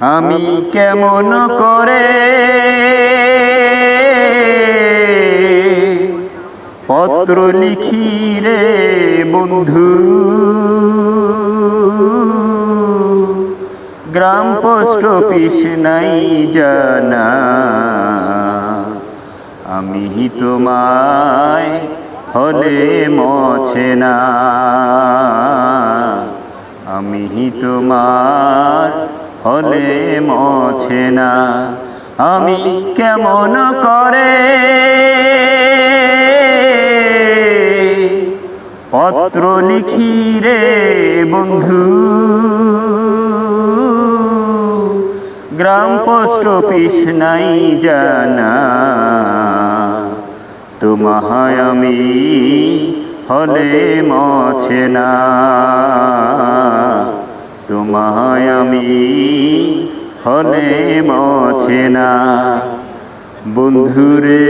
আমি কেমন করে পত্র লিখি রে বন্ধু? গ্রাম পোস্ট অফিস নাই জানা। আমি তোমায় হলে মছে না। আমি তোমার হলে মছে না। আমি কেমন করে পত্র লিখি রে বন্ধু? গ্রাম পোস্ট অফিস নাই জানা। তোমায় আমি হলে মছে না। তোমায় আমি হলে মছে না। বন্ধুরে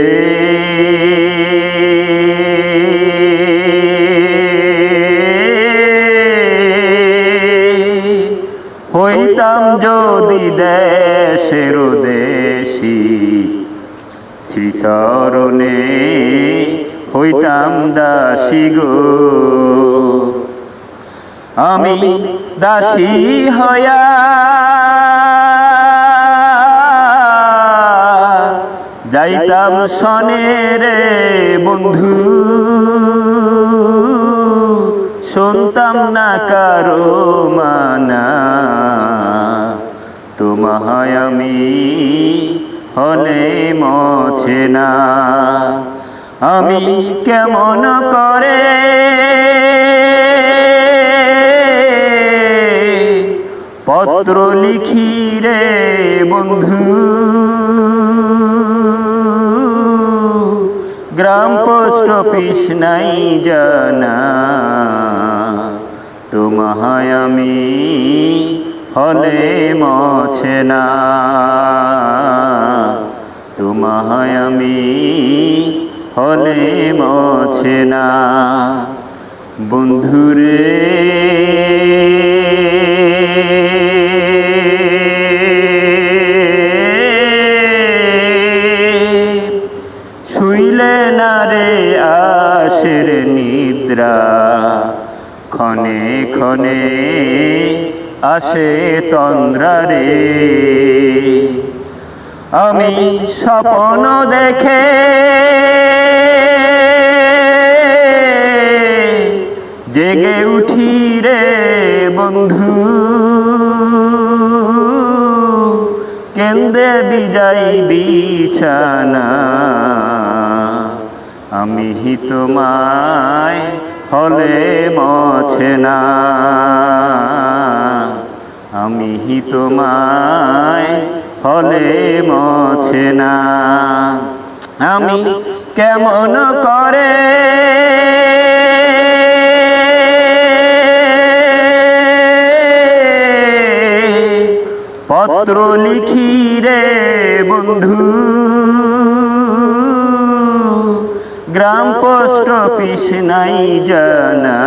হইতাম যদি দেশের দেশি শ্রীচরণে হইতাম দাসী গো। আমি দাসী হয়া। যাইতাম সনে রে বন্ধু, শুনতাম না কারও মানা। তোমায় আমি হলে মছে না। আমি কেমন করে পত্র লিখি রে বন্ধু। গ্রাম পোস্ট অফিস নাই জানা। তোমায় আমি হলে মছে না। তোমায় আমি হলে মছে না। বন্ধুরে শুইলে না রে আশের নিদ্রা? ক্ষণে ক্ষণে আসে তন্দ্রা রে। আমি স্বপ্ন দেখে জেগে উঠি রে বন্ধু। কেন্দ্রে বিজাই বিছানা। আমি তোমায় হলে মছে না। আমি তোমায় হলে মছে না। আমি কেমন করে পত্র লিখি রে বন্ধু। গ্রাম পোস্ট অফিস নাই জানা।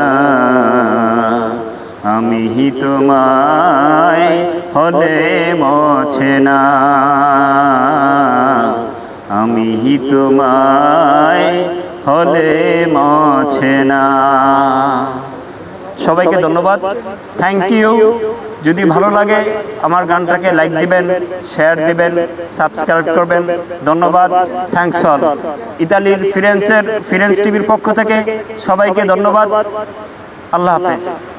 আমি তোমায় হলে মছে না আমি তোমায় হলে মছে না সবাইকে ধন্যবাদ। থ্যাংক ইউ যদি ভালো লাগে আমার গানটাকে লাইক দিবেন শেয়ার দিবেন সাবস্ক্রাইব করবেন। ধন্যবাদ। থ্যাংকস অল ইতালির ফিরেন্সের, ফিরেন্স টিভির পক্ষ থেকে সবাইকে ধন্যবাদ। আল্লাহ হাফেজ।